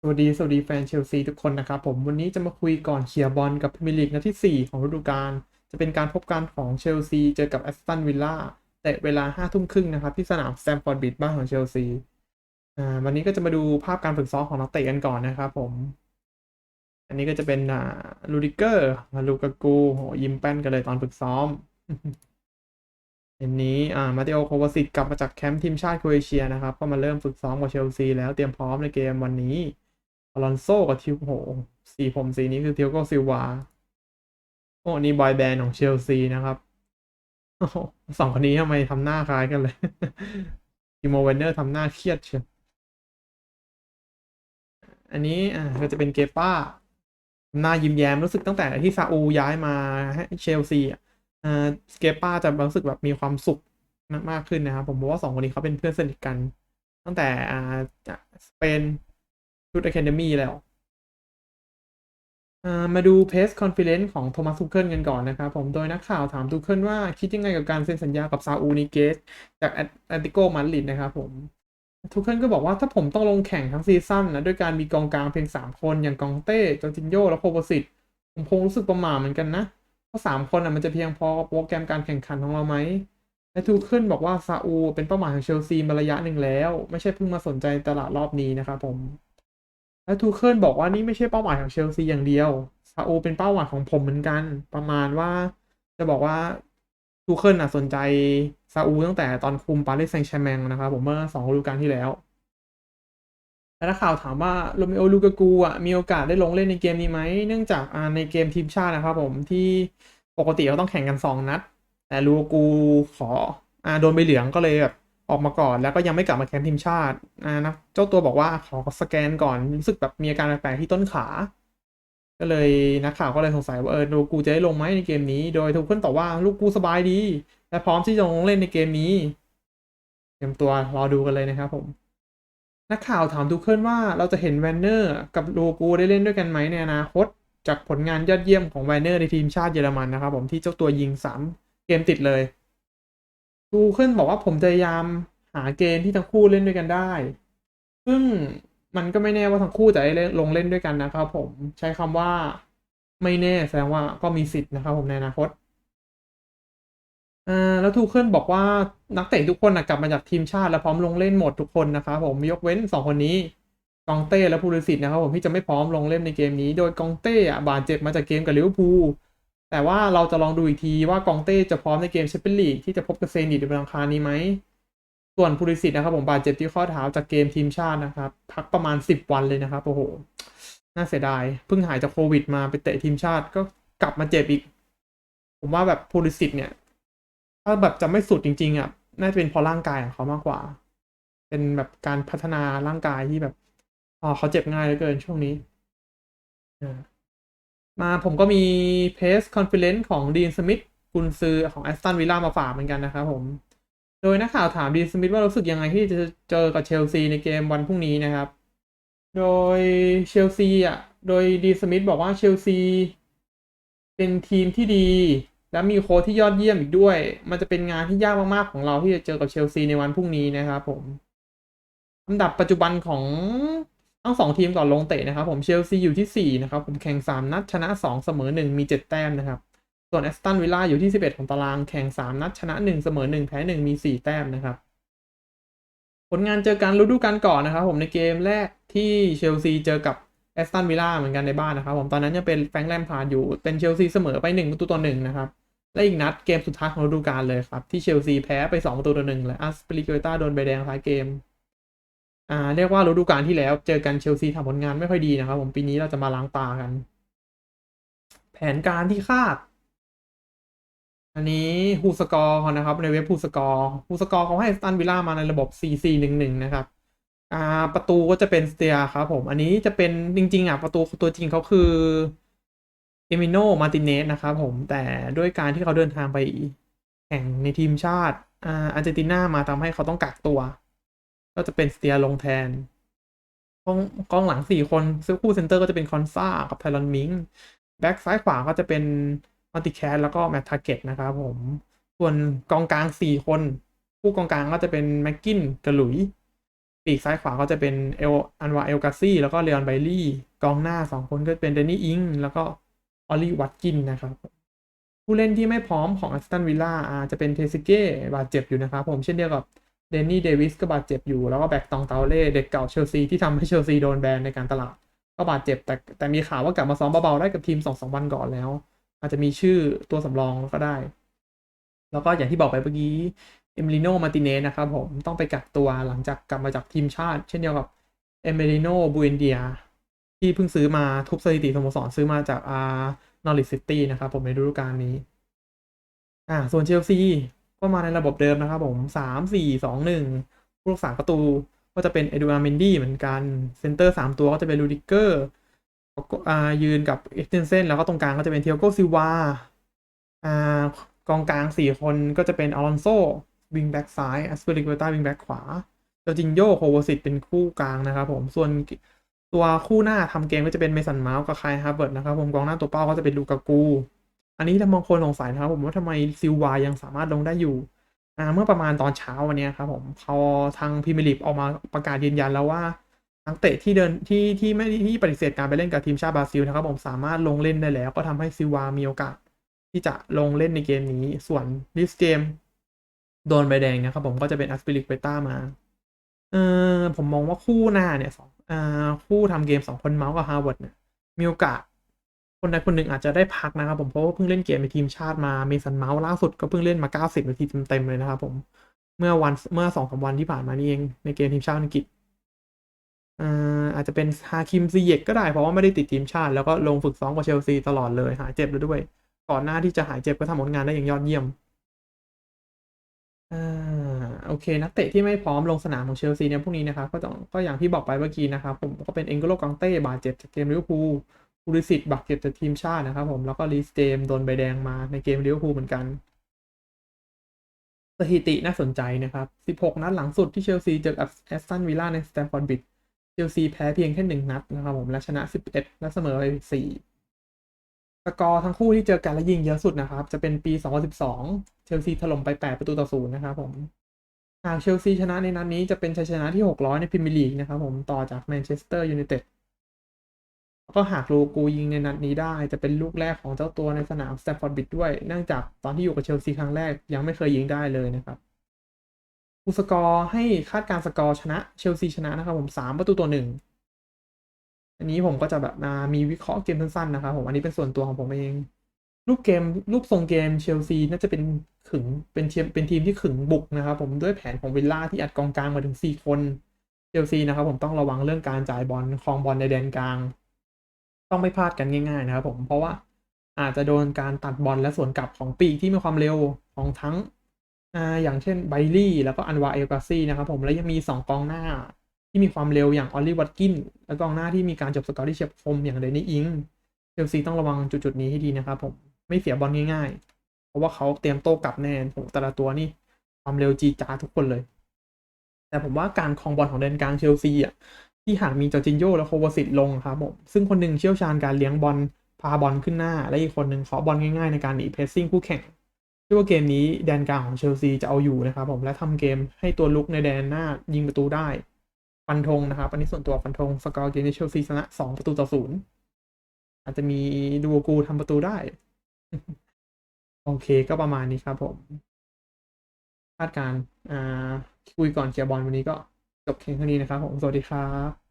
สวัสดี สวัสดีแฟนเชลซีทุกคนนะครับผมวันนี้จะมาคุยก่อนเคลียร์บอลกับพรีเมียร์ลีกนัดที่ 4 ของฤดูกาลจะเป็นการพบกันของเชลซีเจอกับแอสตันวิลล่าแต่เวลา5ทุ่มครึ่งนะครับ ที่สนามสแตมฟอร์ดบิดบ้านของเชลซีอ่าวันนี้ก็จะมาดูภาพการฝึกซ้อมของนักเตะกันก่อนนะครับผม อันนี้ก็จะเป็นอ่าลูดิเกอร์ลูกากูโหยิ้มแป้นกันเลยตอนฝึกซ้อมเห็นนี้อ่ามาติโอโควาซิตกลับมาจากแคมป์ทีมชาติโครเอเชียนะครับก็มาเริ่มฝึกซ้อมกับเชลซีแล้วเตรียมพร้อมในเกมวันนี้ อลอนโซกับทิวโหสีผมสีนี้คือเทียโกซิลวาโอ้นี่บอยแบนด์ของเชลซีนะครับอสองคนนี้ทำไมทำหน้าคล้ายกันเลยทิโมเวนเนอร์ทำหน้าเครียดเชียวอันนี้อ่าก็จะเป็นเกป้าหน้ายิ้มแย้มรู้สึกตั้งแต่ที่ซาอูย้ายมาให้เชลซีอะอ่าเกป้าจะรู้สึกแบบมีความสุขมากขึ้นนะครับ ผมบอกว่าสองคนนี้เขาเป็นเพื่อนสนิทกัน ตั้งแต่อ่าจากสเปน ชุดอะคาเดมี่แล้วอ่ามาดูเพสคอนเฟ r เ n นซ์ของโทมัสทูเคิลกันก่อนนะครับผมโดยนักข่าวถามทูเคิลว่าคิดยังไงกับการเซ็นสัญญากับซาอูนิเกสจากแอตติโกมาดริดนะครับผมทูเคิลก็บอกว่าถ้าผมต้องลงแข่งทั้งซีซั่นนะด้วยการมีกองกลางเพียง 3 คนอย่างกองเต้จอร์จินโยและโคโบสิตผมคงรู้สึกประหม่าเหมือนกันนะเพราะสามคนอะมันจะเพียงพอกับโปรแกรมการแข่งขันของเราไหมและทูขึ้นบอกว่าซาอูเป็นเป้าหมายของเชลซีมาระยะหนึ่งแล้ว ไม่ใช่เพิ่งมาสนใจตลาดรอบนี้นะครับผม และทูเคิลบอกว่านี่ไม่ใช่เป้าหมายของเชลซีอย่างเดียวซาอูเป็นเป้าหมายของผมเหมือนกัน ประมาณว่าจะบอกว่าทูเคิลอะสนใจซาอูตั้งแต่ตอนคุมปารีสแซงต์แชร์แมงนะครับผมเมื่อสองฤดูกาลที่แล้วและนักข่าวถามว่าโรเมโอลูกากูอะมีโอกาสได้ลงเล่นในเกมนี้ไหมเนื่องจากในเกมทีมชาตินะครับผมที่ปกติเขาต้องแข่งกัน 2 นัด แต่ลูกากูขออ่าโดนใบเหลืองก็เลยแบบ ออกมาก่อน แล้วก็ยังไม่กลับมาแคมป์ทีมชาติอ่านะเจ้าตัวบอกว่าขอสแกนก่อนรู้สึกแบบมีอาการแปลกๆที่ต้นขา ก็เลยนักข่าวก็เลยสงสัยว่าเออลูกูจะได้ลงไหมในเกมนี้ โดยทุกคนตอบว่าลูกกูสบายดี และพร้อมที่จะลงเล่นในเกมนี้เตรียมตัวรอดูกันเลยนะครับผมนักข่าวถามทูเคิลว่าเราจะเห็นแวนเนอร์กับลูกูได้เล่นด้วยกันไหมในอนาคตจากผลงานยอดเยี่ยมของแวนเนอร์ในทีมชาติเยอรมันนะครับผมที่เจ้าตัวยิง 3 เกมติดเลย ทูเคิลบอกว่าผมจะพยายามหาเกมที่ทั้งคู่เล่นด้วยกันได้ ซึ่งมันก็ไม่แน่ว่าทั้งคู่จะได้ลงเล่นด้วยกันนะครับผมใช้คำว่าไม่แน่แสดงว่าก็มีสิทธิ์นะครับผมในอนาคตอ่าแล้วทูเคิลบอกว่านักเตะทุกคนนะกลับมาจากทีมชาติและพร้อมลงเล่นหมดทุกคนนะครับผมยกเว้นสองคนนี้กองเต้และพูลิสิตนะครับผมที่จะไม่พร้อมลงเล่นในเกมนี้ โดยกองเต้อะบาดเจ็บมาจากเกมกับลิเวอร์พูล แต่ว่าเราจะลองดูอีกทีว่ากองเต้จะพร้อมในเกมแชมเปี้ยนลีกที่จะพบกับเซนิตในวันอังคารนี้ไหม ส่วนพูลิสิตนะครับผมบาดเจ็บที่ข้อเท้าจากเกมทีมชาตินะครับ พักประมาณ 10 วันเลยนะครับ โอ้โห น่าเสียดาย เพิ่งหายจากโควิดมาไปเตะทีมชาติก็กลับมาเจ็บอีก ผมว่าแบบพูลิสิตเนี่ย ถ้าแบบจะไม่สุดจริงๆอะน่าจะเป็นเพราะร่างกายของเขามากกว่า เป็นแบบการพัฒนาร่างกายที่แบบอ๋อเขาเจ็บง่ายเหลือเกินช่วงนี้อ่า มาผมก็มีเพสคอนเฟ r เ n นซ์ของดีนสมิธกุนซือของแอสตันวิลล่ามาฝากเหมือนกันนะครับผม โดยนักข่าวถามดีนสมิธว่ารู้สึกยังไงที่จะเจอกับเชลซีในเกมวันพรุ่งนี้นะครับ โดยเชลซีอะ โดยดีนสมิธบอกว่าเชลซีเป็นทีมที่ดี และมีโค้ชที่ยอดเยี่ยมอีกด้วย มันจะเป็นงานที่ยากมากๆของเราที่จะเจอกับเชลซีในวันพรุ่งนี้นะครับผมอันดับปัจจุบันของ ทั้งสองทีมก่อนลงเตะนะครับผมเชลซีอยู่ที่ 4 นะครับผมแข่ง 3 นัดชนะ 2 เสมอ 1 มี 7 แต้มนะครับ ส่วนแอสตันวิลล่าอยู่ที่ 11 ของตารางแข่ง 3 นัดชนะ 1 เสมอ 1 แพ้ 1 มี 4 แต้มนะครับ ผลงานเจอกันฤดูกาลก่อนนะครับผมในเกมแรกที่เชลซีเจอกับแอสตันวิลล่าเหมือนกันในบ้านนะครับผมตอนนั้นยังเป็นแฟงแลมพาร์ดอยู่เป็นเชลซีเสมอไป1ประตูต่อ1นะครับและอีกนัดเกมสุดท้ายของฤดูกาลเลยครับที่เชลซีแพ้ไป2ประตูต่อ1และอัสปริโกต้าโดนใบแดงท้ายเกม อ่าเรียกว่าฤดูกาลที่แล้วเจอกันเชลซีทำผลงานไม่ค่อยดีนะครับ ผมปีนี้เราจะมาล้างตากัน แผนการที่คาด อันนี้ฮูสกอร์นะครับ ในเว็บฮูสกอร์ฮูสกอร์เขาให้สตันวิลล่ามาในระบบ 4-4-1-1 นะครับอ่าประตูก็จะเป็นสเตียครับผม อันนี้จะเป็นจริง ๆ อะ ประตูตัวจริงเขาคือเอมิโนมาติเนสนะครับผมแต่ด้วยการที่เขาเดินทางไปแข่งในทีมชาติอ่าอาร์เจนตินามาทำให้เขาต้องกักตัว ก็จะเป็นสเตียลงแทนกองกองหลังสี่คนซึ่งคู่เซนเตอร์ก็จะเป็นคอนซ่ากับไทรอนมิงแบ็กซ้ายขวาก็จะเป็นมัลติแคสแล้วก็แมททาเก็ตนะครับผม ส่วนกองกลางสี่คนผู้กองกลางก็จะเป็นแม็กกินกับหลุยปีปีกซ้ายขวาก็จะเป็นเอลอันวาเอลกาซี่แล้วก็เลออนไบลี่ กองหน้าสองคนก็เป็นเดนนี่อิงแล้วก็ออลลี่วัตกินนะครับผู้เล่นที่ไม่พร้อมของอัสตันวิลล่าอาจจะเป็นเทซิเก้บาดเจ็บอยู่นะครับผมเช่นเดียวกับ เดนนี่เดวิสก็บาดเจ็บอยู่ แล้วก็แบ็กตองเตาเล่เด็กเก่าเชลซีที่ทำให้เชลซีโดนแบนในการตลาด ก็บาดเจ็บแต่แต่มีข่าวว่ากลับมาซ้อมเบาๆได้กับทีมสองสองวันก่อนแล้ว อาจจะมีชื่อตัวสำรองก็ได้ แล้วก็อย่างที่บอกไปเมื่อกี้เอมิลิโนมาติเนสนะครับผมต้องไปกักตัวหลังจากกลับมาจากทีมชาติ เช่นเดียวกับเอมิลิโนบูเอนเดียที่เพิ่งซื้อมาทุบสถิติสโมสรซื้อมาจากอานอริซิตี้นะครับผมในฤดูกาลนี้อ่าส่วนเชลซี ก็มาในระบบเดิมนะครับผมสามสี่สองหนึ่งผู้รักษาประตูก็จะเป็นเอดูอาร์เมนดี้เหมือนกัน เซนเตอร์สามตัวก็จะเป็นลูดิเกอร์อ่ายืนกับเอ็กเทนเซนแล้วก็ตรงกลางก็จะเป็นเทียโกซิวาอ่ากองกลางสี่คนก็จะเป็นอลอนโซวิงแบ็กซ้ายอัสเปริกเวต้าวิงแบ็กขวาเจอจิงโยโควสิตเป็นคู่กลางนะครับผมส่วนตัวคู่หน้าทำเกมก็จะเป็นเมสันเมาส์กับไคลฮาร์เบิร์ตนะครับผมกองหน้าตัวเป้าก็จะเป็นลูกากู อันนี้ถ้าบางคนสงสัยนะครับผมว่าทำไมซิลวายังสามารถลงได้อยู่อ่าเมื่อประมาณตอนเช้าวันนี้ครับผมเขาทางพิมลิปออกมาประกาศยืนยันแล้วว่านักเตะที่เดินที่ที่ไม่ที่ปฏิเสธการไปเล่นกับทีมชาติบราซิลนะครับผมสามารถลงเล่นได้แล้ว ก็ทำให้ซิลวามีโอกาสที่จะลงเล่นในเกมนี้ ส่วนลิสเกมโดนใบแดงนะครับผมก็จะเป็นอัสปิริกเบต้ามาเออผมมองว่าคู่หน้าเนี่ยสองอ่าคู่ทำเกมสองคนเมาส์กับฮาร์วาร์ดเนี่ยมีโอกาส คนใดคนหนึ่งอาจจะได้พักนะครับผมเพราะว่าเพิ่งเล่นเกมในทีมชาติมาเมสันเมาส์ล่าสุดก็เพิ่งเล่นมา 90 นาทีเต็มๆเลยนะครับผมเมื่อวันเมื่อสองสามวันที่ผ่านมานี่เองในเกมทีมชาติอังกฤษอาจจะเป็นฮาคิมซีเยกก็ได้เพราะว่าไม่ได้ติดทีมชาติ แล้วก็ลงฝึกซ้อมกับเชลซีตลอดเลยหายเจ็บแล้วด้วย ก่อนหน้าที่จะหายเจ็บก็ทำผลงานได้อย่างยอดเยี่ยมอ่าโอเค นักเตะที่ไม่พร้อมลงสนามของเชลซีเนี่ยพวกนี้นะครับก็ต้องก็อย่างที่บอกไปเมื่อกี้นะครับผมก็เป็นเอ็งโกโลกังเต้บาดเจ็บจากเกมลิเวอร์พูล ริสิตบาดเจ็บจากทีมชาตินะครับผมแล้วก็ลีสเจมโดนใบแดงมาในเกมลิเวอร์พูลเหมือนกัน สถิติน่าสนใจนะครับ 16 นัดหลังสุดที่เชลซีเจอกับแอสตันวิลล่าในสแตมฟอร์ดบิดเชลซีแพ้เพียงแค่หนึ่งนัดนะครับผมและชนะ 11 และเสมอไป 4 สกอร์ทั้งคู่ที่เจอกันและยิงเยอะสุดนะครับ จะเป็นปี 2012 เชลซีถล่มไป 8 ประตูต่อศูนย์นะครับผมหากเชลซีชนะในนัดนี้จะเป็นชัยชนะที่ 600 ในพรีเมียร์ลีกนะครับผมต่อจากแมนเชสเตอร์ยูไนเต็ด ก็หากลูกูยิงในนัดนี้ได้จะเป็นลูกแรกของเจ้าตัวในสนามสแตมฟอร์ดบิดด้วยเนื่องจากตอนที่อยู่กับเชลซีครั้งแรกยังไม่เคยยิงได้เลยนะครับอูสกอร์ให้คาดการสกอร์ชนะเชลซีชนะนะครับผม3ประตูต่อหนึ่งอันนี้ผมก็จะแบบมามีวิเคราะห์เกมสั้นๆนะครับผมอันนี้เป็นส่วนตัวของผมเอง รูปเกมรูปทรงเกมเชลซีน่าจะเป็นขึงเป็นทีมเป็นทีมที่ขึงบุกนะครับผมด้วยแผนของวิลล่าที่อัดกองกลางมาถึง 4 คนเชลซีนะครับผมต้องระวังเรื่องการจ่ายบอลคลองบอลในแดนกลาง ต้องไม่พลาดกันง่าย ๆ นะครับผมเพราะว่าอาจจะโดนการตัดบอลและสวนกลับของปีกที่มีความเร็วของทั้งอ่าอย่างเช่นไบลี่แล้วก็อันวาเอลกาซีนะครับผมและยังมี 2 กองหน้า ที่มีความเร็วอย่างออลลี่วัตกินและกองหน้าที่มีการจบสกอร์ที่เฉียบคมอย่างเดนนี่อิงเชลซีต้องระวังจุดๆนี้ให้ดีนะครับผมไม่เสียบอลง่ายๆ เพราะว่าเขาเตรียมโต้กลับแน่ผมแต่ละตัวนี่ความเร็วจีจ้าทุกคนเลย แต่ผมว่าการครองบอลของแดนกลางเชลซีอะ ที่หากมีจอร์จินโยและโควาสิตลงครับผมซึ่งคนหนึ่งเชี่ยวชาญการเลี้ยงบอลพาบอลขึ้นหน้า และอีกคนหนึ่งเคาะบอลง่ายๆในการหนีเพรสซิ่งคู่แข่งเชื่อว่าเกมนี้แดนกลางของเชลซีจะเอาอยู่นะครับผมและทำเกมให้ตัวลุกในแดนหน้ายิงประตูได้ฟันธงนะครับอันนี้ส่วนตัวฟันธงสกอร์เกมนี้เชลซีชนะ2ประตูต่อศูนย์อาจจะมีดูกูทำประตูได้ โอเคก็ประมาณนี้ครับผมคาดการอ่าคุยก่อนเคลียร์บอลวันนี้ก็ จบเพียงเท่านี้นะครับผมสวัสดีครับ